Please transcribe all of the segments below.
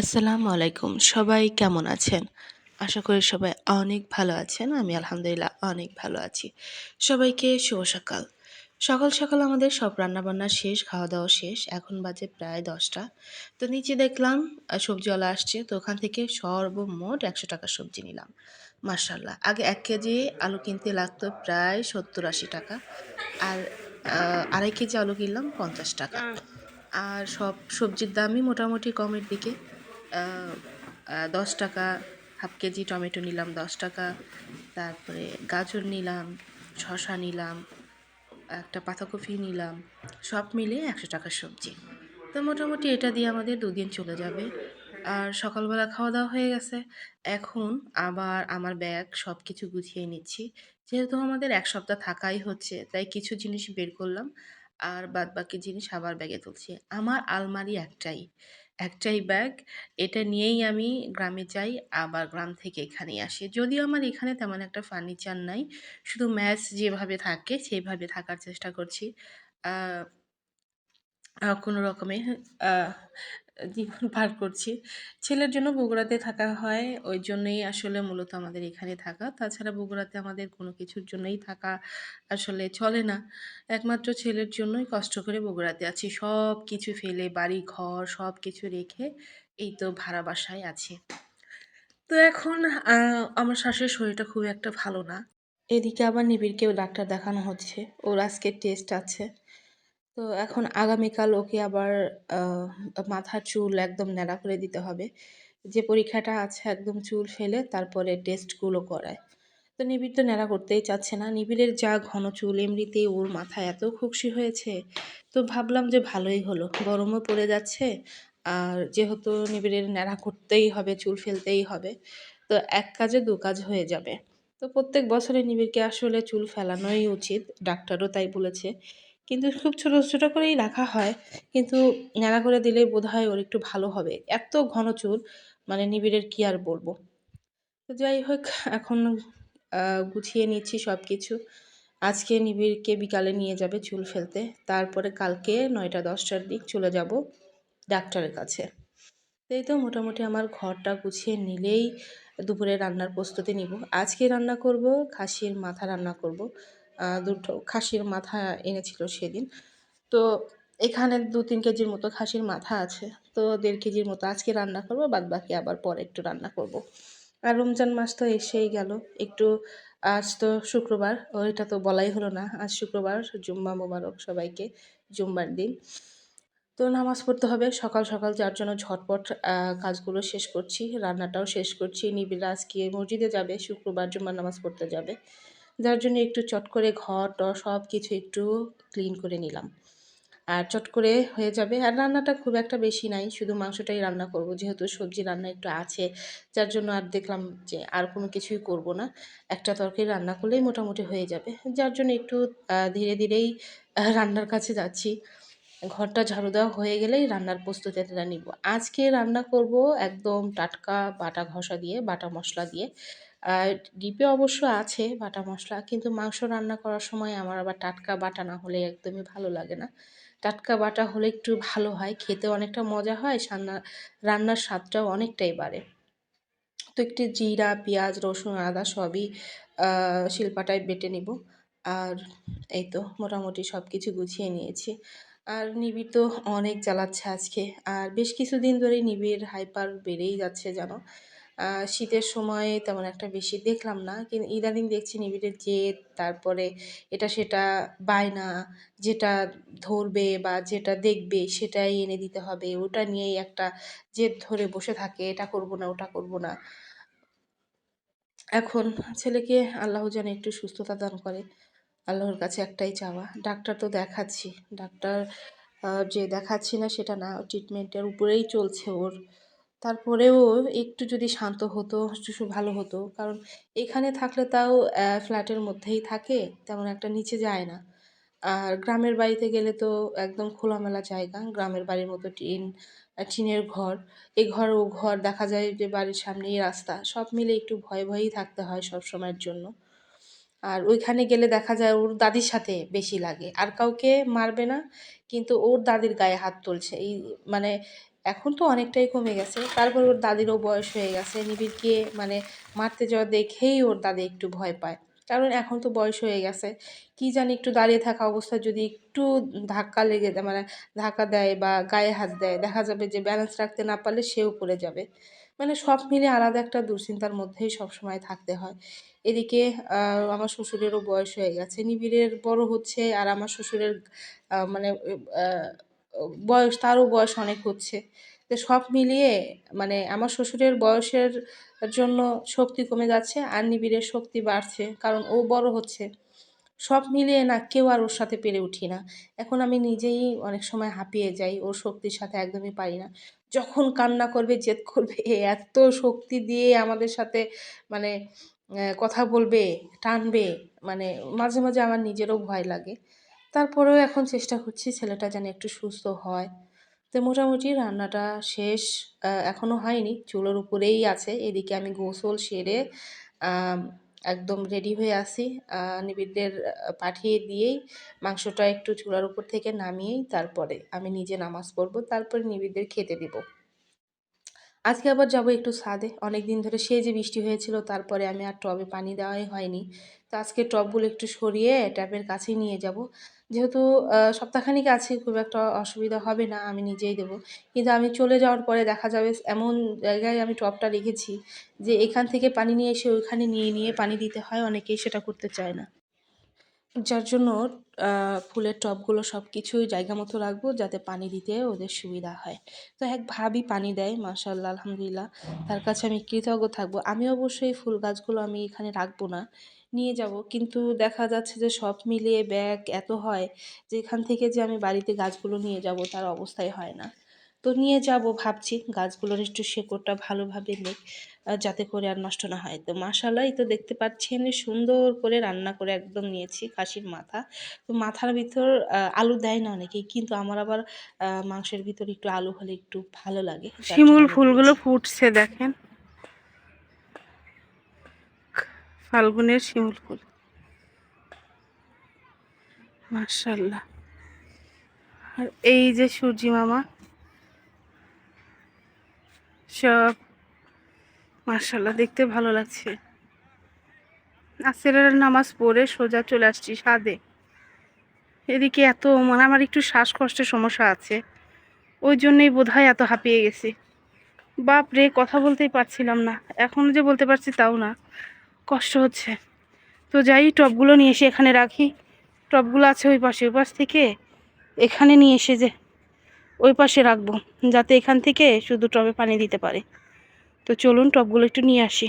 আসসালামু আলাইকুম। সবাই কেমন আছেন? আশা করি সবাই অনেক ভালো আছেন। আমি আলহামদুলিল্লাহ অনেক ভালো আছি। সবাইকে শুভ সকাল। সকাল সকাল আমাদের সব রান্নাবান্না শেষ খাওয়া দাওয়া শেষ। এখন বাজে প্রায় দশটা। তো নিচে দেখলাম সবজিওয়ালা আসছে। তো ওখান থেকে সর্বমোট একশো টাকা সবজি নিলাম। মার্শাল্লাহ আগে এক কেজি আলু কিনতে লাগতো প্রায় সত্তর আশি টাকা। আর আড়াই কেজি আলু কিনলাম পঞ্চাশ টাকা। আর সব সবজির দামই মোটামুটি কমের দিকে। দশ টাকা, হাফ কেজি টমেটো নিলাম দশ টাকা, তারপরে গাজর নিলাম, শসা নিলাম, একটা পাতাকপি নিলাম, সব মিলে একশো টাকার সবজি। তো মোটামুটি এটা দিয়ে আমাদের দুদিন চলে যাবে। আর সকালবেলা খাওয়া দাওয়া হয়ে গেছে। এখন আবার আমার ব্যাগ সব কিছু গুছিয়ে নিচ্ছি। যেহেতু আমাদের এক সপ্তাহ থাকাই হচ্ছে, তাই কিছু জিনিস বের করলাম। আর বাদ বাকি জিনিস আবার ব্যাগে তুলছি। আমার আলমারি একটাই। একটাই ব্যাগ এটা নিয়েই আমি গ্রামে যাই, আবার গ্রাম থেকে এখানে আসি। যদিও আমার এখানে তেমন একটা ফার্নিচার নাই, শুধু ম্যাচ যেভাবে থাকে সেভাবে থাকার চেষ্টা করছি। কোনো রকমে জীবন পার করছি। ছেলের জন্য বগুড়াতে থাকা হয়, ওই জন্যই আসলে মূলত আমাদের এখানে থাকা। তাছাড়া বগুড়াতে আমাদের কোনো কিছুর জন্যই থাকা আসলে চলে না। একমাত্র ছেলের জন্যই কষ্ট করে বগুড়াতে আছি। সব কিছু ফেলে, বাড়ি, ঘর, সব কিছু রেখে এই তো ভাড়া বাসায় আছি। তো এখন আমার শাশুড়ির শরীরটা খুব একটা ভালো না। এদিকে আবার নিবিড়কেও ডাক্তার দেখানো হচ্ছে। ওর আজকে টেস্ট আছে। তো এখন আগামীকাল ওকে আবার মাথার চুল একদম ন্যাড়া করে দিতে হবে। যে পরীক্ষাটা আছে একদম চুল ফেলে তারপরে টেস্টগুলো করায়। তো নিবিড় তো ন্যাড়া করতেই চাচ্ছে না। নিবিড়ের যা ঘন চুল এমনিতেই ওর মাথা এত খুশি হয়েছে। তো ভাবলাম যে ভালোই হলো। গরমও পড়ে যাচ্ছে আর যেহেতু নিবিড়ের ন্যাড়া করতেই হবে, চুল ফেলতেই হবে, তো এক কাজে দু কাজ হয়ে যাবে। তো প্রত্যেক বছরে নিবিড়কে আসলে চুল ফেলানোই উচিত। ডাক্তারও তাই বলেছে। কিন্তু খুব ছোটো ছোটো করেই রাখা হয়। কিন্তু ন্যাড়া করে দিলে বোধ হয় ওর একটু ভালো হবে। এত ঘন চুল মানে নিবিড়ের কি আর বলব? তো যাই হোক, এখন গুছিয়ে নিচ্ছি সব কিছু আজকে নিবিড়কে বিকালে নিয়ে যাবে চুল ফেলতে। তারপরে কালকে নয়টা, দশটার দিক চলে যাব ডাক্তারের কাছে। এই তো মোটামুটি আমার ঘরটা গুছিয়ে নিলেই দুপুরে রান্নার প্রস্তুতি নিব। আজকে রান্না করব, খাসির মাথা রান্না করব। দুটো খাসির মাথা এনেছিল সেদিন। তো এখানে দু তিন কেজির মতো খাসির মাথা আছে। তো দেড় কেজির মতো আজকে রান্না করব, বাদ বাকি আবার পরে একটু রান্না করব। আর রমজান মাস তো এসেই গেল। একটু আজ তো শুক্রবার, ওইটা তো বলাই হলো না। আজ শুক্রবার, জুম্মা মোবারক সবাইকে, জুম্মার দিন। তো নামাজ পড়তে হবে, সকাল সকাল যার জন্য ঝটপট কাজগুলো শেষ করছি, রান্নাটাও শেষ করছি। নিবিড় আজকে মসজিদে যাবে, শুক্রবার জুম্মার নামাজ পড়তে যাবে। যার জন্য একটু চট করে ঘর, টর সব কিছু একটু ক্লিন করে নিলাম। আর চট করে হয়ে যাবে। আর রান্নাটা খুব একটা বেশি নাই, শুধু মাংসটাই রান্না করব। যেহেতু সবজি রান্না একটু আছে, যার জন্য আর দেখলাম যে আর কোনো কিছুই করব না। একটা তরকারি রান্না করলেই মোটামুটি হয়ে যাবে। যার জন্য একটু ধীরে ধীরেই রান্নার কাছে যাচ্ছি। ঘরটা ঝাড়ু দেওয়া হয়ে গেলেই রান্নার প্রস্তুতিটা নিব। আজকে রান্না করব একদম টাটকা বাটা ঘষা দিয়ে, বাটা মশলা দিয়ে। আর ডিপে অবশ্য আছে বাটা মশলা, কিন্তু মাংস রান্না করার সময় আমার আবার টাটকা বাটা না হলে একদমই ভালো লাগে না। টাটকা বাটা হলে একটু ভালো হয়, খেতে অনেকটা মজা হয় রান্না রান্নার স্বাদটাও অনেকটাই বাড়ে। তো একটু জিরা, পেঁয়াজ, রসুন, আদা সবই শিল্পাটায় বেটে নিব। আর এই তো মোটামুটি সব কিছু গুছিয়ে নিয়েছি। আর নিবিড় তো অনেক জ্বালাচ্ছে আজকে। আর বেশ কিছুদিন ধরেই নিবিড় হাইপার বেড়েই যাচ্ছে জানো। শীতের সময় তেমন একটা বেশি দেখলাম না। কিন্তু ইদানিং দেখছি নিবিড়ের জেদ তারপরে এটা সেটা বায়না, যেটা ধরবে বা যেটা দেখবে সেটাই এনে দিতে হবে। ওটা নিয়েই একটা জেদ ধরে বসে থাকে, এটা করব না, ওটা করব না। এখন ছেলেকে আল্লাহ যেন একটু সুস্থতা দান করে। আল্লাহর কাছে একটাই চাওয়া, ডাক্তার তো দেখাচ্ছি। ডাক্তার যে দেখাচ্ছি না সেটা না ট্রিটমেন্টের উপরেই চলছে ওর তারপরেও একটু যদি শান্ত হতো একটু ভালো হতো। কারণ এখানে থাকলে তাও ফ্ল্যাটের মধ্যেই থাকে, তেমন একটা নিচে যায় না। আর গ্রামের বাড়িতে গেলে তো একদম খোলামেলা জায়গা, গ্রামের বাড়ির মতো টিন টিনের ঘর। এ ঘর ও ঘর দেখা যায় যে বাড়ির সামনেই রাস্তা। সব মিলে একটু ভয়ে ভয়েই থাকতে হয় সব সময়ের জন্য। আর ওইখানে গেলে দেখা যায় ওর দাদির সাথে বেশি লাগে। আর কাউকে মারবে না, কিন্তু ওর দাদির গায়ে হাত তুলছে। এই মানে এখন তো অনেকটাই কমে গেছে। তারপর ওর দাদিরও বয়স হয়ে গেছে। নিবিড়কে মানে মারতে যাওয়া দেখেই ওর দাদি একটু ভয় পায়। কারণ এখন তো বয়স হয়ে গেছে। কি জানি একটু দাঁড়িয়ে থাকা অবস্থায় যদি একটু ধাক্কা লেগে মানে ধাক্কা দেয় বা গায়ে হাত দেয়, দেখা যাবে যে ব্যালেন্স রাখতে না পারলে সেও পড়ে যাবে। মানে সব মিলে আলাদা একটা দুশ্চিন্তার মধ্যেই সবসময় থাকতে হয়। এদিকে আমার শ্বশুরেরও বয়স হয়ে গেছে। নিবিড়ের বড় হচ্ছে আর আমার শ্বশুরের মানে বয়স, তারও বয়স অনেক হচ্ছে। তো সব মিলিয়ে মানে আমার শ্বশুরের বয়সের জন্য শক্তি কমে যাচ্ছে, আর নিবিড়ের শক্তি বাড়ছে, কারণ ও বড় হচ্ছে। সব মিলিয়ে না কেউ আর ওর সাথে পেরে উঠি না। এখন আমি নিজেই অনেক সময় হাঁপিয়ে যাই, ওর শক্তির সাথে একদমই পারি না। যখন কান্না করবে, জেদ করবে এত শক্তি দিয়ে আমাদের সাথে মানে কথা বলবে, টানবে মানে মাঝে মাঝে আমার নিজেরও ভয় লাগে। তারপরেও এখন চেষ্টা করছি ছেলেটা যেন একটু সুস্থ হয়। তো মোটামুটি রান্নাটা শেষ এখনও হয়নি, চুলোর উপরেই আছে, এদিকে আমি গোসল সেরে একদম রেডি হয়ে আসি। নিবিড়দের পাঠিয়ে দিয়েই মাংসটা একটু চুলার উপর থেকে নামিয়েই তারপরে আমি নিজে নামাজ পড়ব, তারপরে নিবিড়দের খেতে দিব। আজকে আবার যাব একটু ছাদে অনেক দিন ধরে সে যে বৃষ্টি হয়েছিল, তারপরে আমি আর টবে পানি দেওয়াই হয়নি। তো আজকে টবগুলো একটু সরিয়ে ট্যাপের কাছেই নিয়ে যাব। যেহেতু সপ্তাহখানিক আছে, খুব একটা অসুবিধা হবে না, আমি নিজেই দেবো। কিন্তু আমি চলে যাওয়ার পরে দেখা যাবে এমন জায়গায় আমি টবটা রেখেছি যে এখান থেকে পানি নিয়ে এসে ওইখানে নিয়ে নিয়ে পানি দিতে হয়, অনেকেই সেটা করতে চায় না। যার জন্য ফুলের টবগুলো সব কিছুই জায়গা মতো রাখব যাতে পানি দিতে ওদের সুবিধা হয়। তো এক ভাবি পানি দেয় মাশাল্লাহ আলহামদুলিল্লাহ। তার কাছে আমি কৃতজ্ঞ থাকব। আমি অবশ্যই ফুল গাছগুলো আমি এখানে রাখব না। নিয়ে যাব। কিন্তু দেখা যাচ্ছে যে সব মিলিয়ে ব্যাগ এত হয় যে এখান থেকে যে আমি বাড়িতে গাছগুলো নিয়ে যাব তার অবস্থাই হয় না। তো নিয়ে যাব ভাবছি গাছগুলোর একটু শেকড়টা ভালোভাবে নেই যাতে করে আর নষ্ট না হয়। তো মাশাল্লাহ এই তো দেখতে পাচ্ছেন সুন্দর করে রান্না করে একদম নিয়েছি খাসির মাথা। তো মাথার ভিতর আলু দেয় না অনেকেই কিন্তু আমার আবার মাংসের ভিতর একটু আলু হলে একটু ভালো লাগে। শিমুল ফুলগুলো ফুটছে দেখেন। ফাল্গুনের শিমুল ফুল। মার্শাল্লাহ আর এই যে সূর্যি মামা, সব মার্শাল্লাহ দেখতে ভালো লাগছে। আসরের নামাজ পড়ে সোজা চলে আসছি সাদে। এদিকে এত মানে আমার একটু শ্বাসকষ্টের সমস্যা আছে। ওই জন্যই বোধহয় এত হাঁপিয়ে গেছি। বাপ রে কথা বলতেই পারছিলাম না। এখন যে বলতে পারছি তাও না। কষ্ট হচ্ছে। তো যাই, টপগুলো নিয়ে এসে এখানে রাখি। টপগুলো আছে ওই পাশে, ওই পাশ থেকে এখানে নিয়ে এসে যে ওই পাশে রাখব, যাতে এখান থেকে শুধু টবে পানি দিতে পারে। তো চলুন, টপগুলো একটু নিয়ে আসি।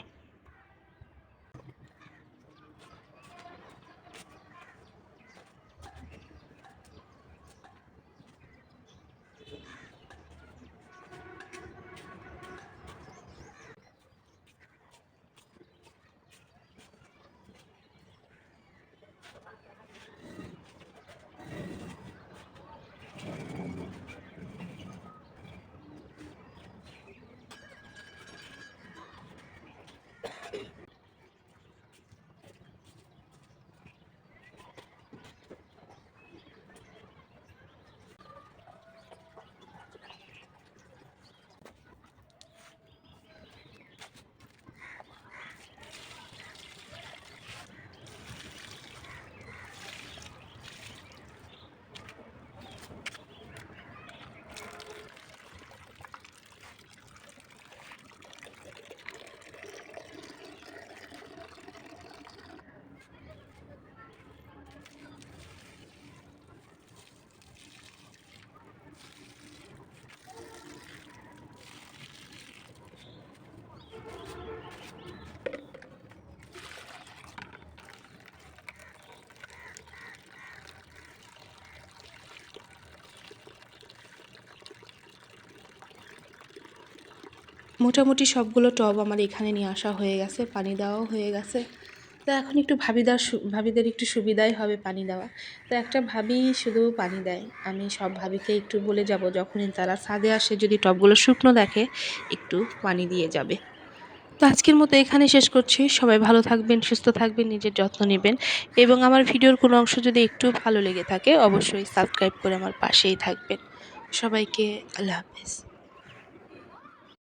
মোটামুটি সবগুলো টব আমার এখানে নিয়ে আসা হয়ে গেছে, পানি দেওয়াও হয়ে গেছে। তো এখন একটু ভাবিদার ভাবিদের একটু সুবিধাই হবে পানি দেওয়া। তো একটা ভাবি শুধু পানি দেয়, আমি সব ভাবিকে একটু বলে যাব যখনই তারা ছাদে আসে, যদি টবগুলো শুকনো দেখে, একটু পানি দিয়ে যাবে। তো আজকের মতো এখানে শেষ করছি। সবাই ভালো থাকবেন, সুস্থ থাকবেন, নিজের যত্ন নেবেন। এবং আমার ভিডিওর কোনো অংশ যদি একটু ভালো লেগে থাকে, অবশ্যই সাবস্ক্রাইব করে আমার পাশেই থাকবেন। সবাইকে আল্লাহ হাফেজ।